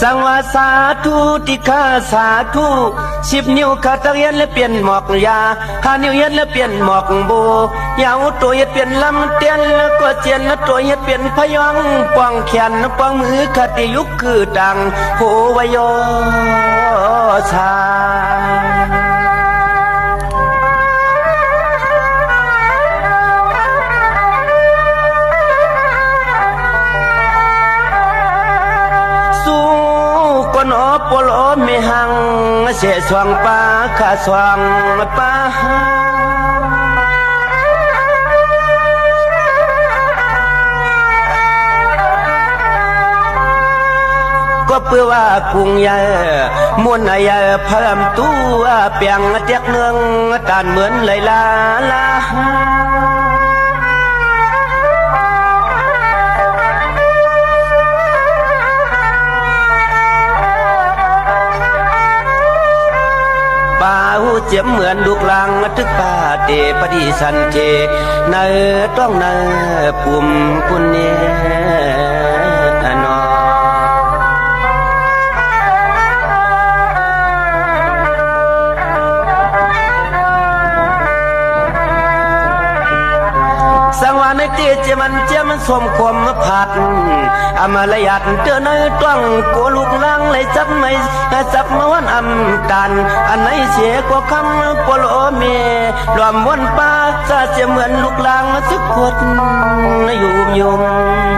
สังวาสาธุติคาสาธุสิบนิ้วขาตะเรียนและเปลี่ยนหมอกยาห้านิ้วเย็นและเปลี่ยนหมอกโบยาวตัวเย็ดเปลี่ยนลำเตียนแล้วก็เจียนแล้วตัวเย็ดเปลี่ยนพยองปองแขนปองมือคติยุคคือดังโหวโยชา กนอปโลมีหัง เสสวงปาขาสวงปาก็เพื่อว่ากุงใหญ่มวนใหญ่เพิ่มตัวเปียงเตียกเนืองตานเหมือนเลยลาลา เจ็บเหมือนลูกลังทึกป่าเตปฏิสันเทเนอต้องเนอปุ่มปุญเนน ตเจมันเจมันสมความผัดอามาลยัดเจอในต้องกลูกลังเลยจับไม่จับมาวันอำกันอันไหนเสียกว่าคำปโลเมรวมวันป้าจะเสียเหมือนลูกลังสักขวดยุ่มยุ่ม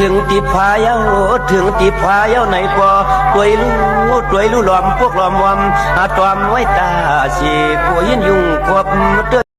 ถึงตีพายาถึงตีพายาไหนกว่าตัวรู้ตัวรู้หลอมพวกหลอมวอมอาตอมไว้ตาสีกัวยินยุงควบเต